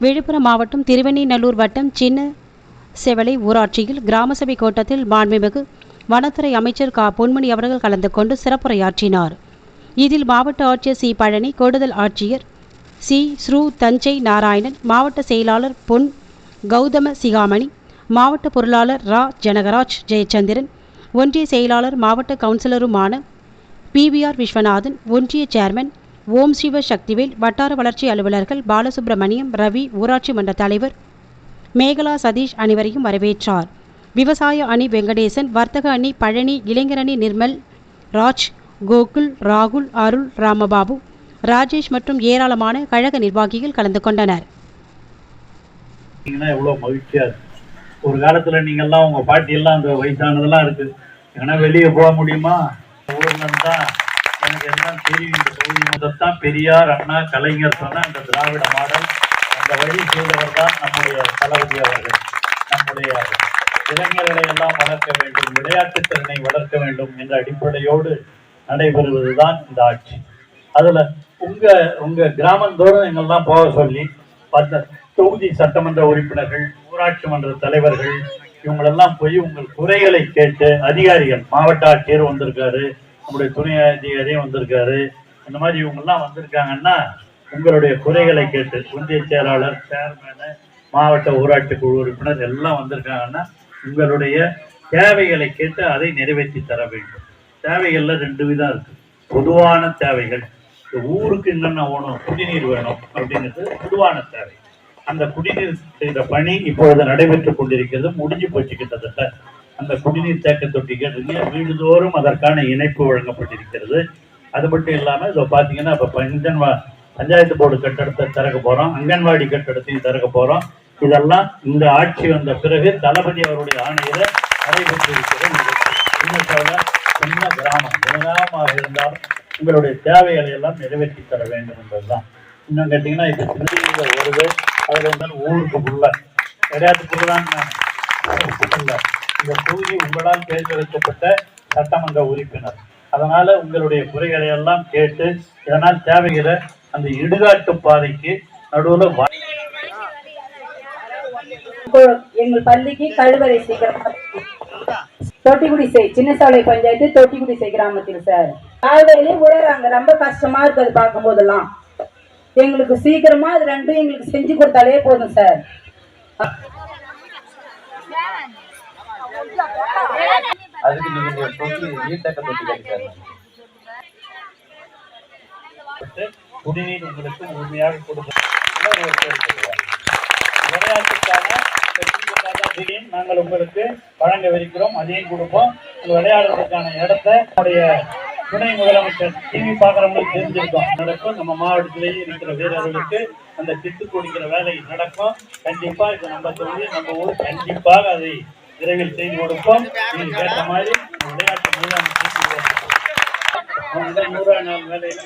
விழுப்புரம் மாவட்டம் திருவெண்ணிநல்லூர் வட்டம் சின்ன செவலை ஊராட்சியில் கிராம சபை கூட்டத்தில் மாண்புமிகு வனத்துறை அமைச்சர் கா. பொன்மணி அவர்கள் கலந்து கொண்டு சிறப்புரையாற்றினார். இதில் மாவட்ட ஆட்சியர் சி. பழனி கூடுதல் ஆட்சியர் சி. ஸ்ரூ. தஞ்சை நாராயணன் மாவட்ட செயலாளர் பொன் கௌதம சிகாமணி மாவட்ட பொருளாளர் ரா. ஜனகராஜ் ஜெயச்சந்திரன் ஒன்றிய செயலாளர் மாவட்ட கவுன்சிலருமான பிவிஆர் விஸ்வநாதன் ஒன்றிய சேர்மன் ஓம் சிவ சக்திவேல் வட்டார வளர்ச்சி அலுவலர்கள் பாலசுப்ரமணியம் ரவி ஊராட்சி மன்ற தலைவர் மேகலா சதீஷ் அனைவரையும் வரவேற்றார். விவசாய அணி வெங்கடேசன் வர்த்தக அணி பழனி இளைஞரணி நிர்மல் ராஜ் கோகுல் ராகுல் அருள் ராமபாபு ராஜேஷ் மற்றும் ஏராளமான கழக நிர்வாகிகள் கலந்து கொண்டனர். எவ்வளோ மகிழ்ச்சியா ஒரு காலத்துல நீங்க எல்லாம் உங்க பாட்டி எல்லாம் அந்த வயசானதெல்லாம் இருக்கு. ஏன்னா வெளியே போக முடியுமா? ஊர்ல இருந்தா எல்லாம் தெரியும். இந்த தொகுதி பெரியார் அண்ணா கலைஞர் சொன்ன அந்த திராவிட மாடல். அந்த வழி செய்தவர் தான் நம்முடைய தளபதி அவர்கள் நம்முடைய இளைஞர்களை எல்லாம் வளர்க்க வேண்டும் விளையாட்டுத் திறனை வளர்க்க வேண்டும் என்ற அடிப்படையோடு நடைபெறுவதுதான் இந்த ஆட்சி. அதுல உங்க உங்க கிராமந்தோறும் எங்கெல்லாம் போக சொல்லி பத்த தொகுதி சட்டமன்ற உறுப்பினர்கள் ஊராட்சி மன்ற தலைவர்கள் இவங்களெல்லாம் போய் உங்கள் குறைகளை கேட்டு அதிகாரிகள் மாவட்ட ஆட்சியர் வந்திருக்காரு. நம்முடைய துணை அதிகாரியும் வந்திருக்காரு. இந்த மாதிரி இவங்கெல்லாம் வந்திருக்காங்கன்னா உங்களுடைய குறைகளை கேட்டு ஒன்றிய செயலாளர் சேர்மேனு மாவட்ட ஊராட்சி குழு உறுப்பினர் எல்லாம் வந்திருக்காங்கன்னா உங்களுடைய தேவைகளை கேட்டு அதை நிறைவேற்றி தர வேண்டும். தேவைகள்ல ரெண்டு விதம் இருக்கு. பொதுவான தேவைகள் இந்த ஊருக்கு என்னென்ன வேணும் குடிநீர் வேணும் அப்படிங்கிறது பொதுவான தேவை. அந்த குடிநீர் செய்த பணி இப்பொழுது நடைபெற்றுக் கொண்டிருக்கிறது முடிஞ்சு போச்சு கிட்டத்தட்ட. அந்த குடிநீர் தேக்க தொட்டிகள் வீடுதோறும் அதற்கான இணைப்பு வழங்கப்பட்டிருக்கிறது. அது மட்டும் இல்லாமல் இதோ பார்த்தீங்கன்னா இப்போ பஞ்சன்வா பஞ்சாயத்து போர்டு கட்டடத்தை திறக்க போகிறோம் அங்கன்வாடி கட்டடத்தையும் திறக்க போகிறோம் இதெல்லாம் இந்த ஆட்சி வந்த பிறகு தளபதி அவருடைய ஆணையில நடைபெற்றிருக்கிற இன்னும் சின்ன கிராமம் கிராமமாக இருந்தால் உங்களுடைய தேவைகளை எல்லாம் நிறைவேற்றி தர வேண்டும் என்பதுதான். இன்னும் கேட்டீங்கன்னா இது திருச்சியில வருது அதுல இருந்தாலும் ஊருக்கு உள்ள. கிடையாது தான் இந்த தொகுதி உங்களால் தேர்ந்தெடுக்கப்பட்ட சட்டமன்ற உறுப்பினர். அதனால உங்களுடைய குறைகளை எல்லாம் கேட்டு இதனால் தேவைகளை அந்த இடுகாட்டு பாதைக்கு நடுவுல எங்கள் பள்ளிக்கு கழிவறை சீக்கிரமா தொட்டிக்குடிசை சின்னசாலை பஞ்சாயத்து தொட்டிக்குடிசை கிராமத்தில் சார். கால்வரையிலே உழறாங்க ரொம்ப கஷ்டமா இருக்கு அது பார்க்கும் போதெல்லாம் எங்களுக்கு சீக்கிரமா அது ரெண்டும் எங்களுக்கு செஞ்சு கொடுத்தாலே போதும் சார். அதுக்கு நீங்க இந்த தொட்டி நீர்த்தக்க தொட்டி கட்டிட்டாங்க குடிநீர் உங்களுக்கு முழுமையாக கொடுக்கணும். விளையாட்டுக்காக நாங்கள் உங்களுக்கு வழங்கவிருக்கிறோம் அதையும் கொடுப்போம். இந்த விளையாடுறதுக்கான இடத்த நம்முடைய துணை முதலமைச்சர் டிவி பார்க்குறவங்களுக்கு தெரிஞ்சிருக்கோம். நடக்கும். நம்ம மாவட்டத்திலேயே இருக்கிற வீரர்களுக்கு அந்த திட்டு கொடுக்கிற வேலை நடக்கும். கண்டிப்பா இது நம்ம தொகுதி நம்ம ஊர் கண்டிப்பாக அதை விரைவில் செய்து கொடுப்போம். நீங்க கேட்ட மாதிரி விளையாட்டு மைதானம் நூறாம் நாள் வேலையில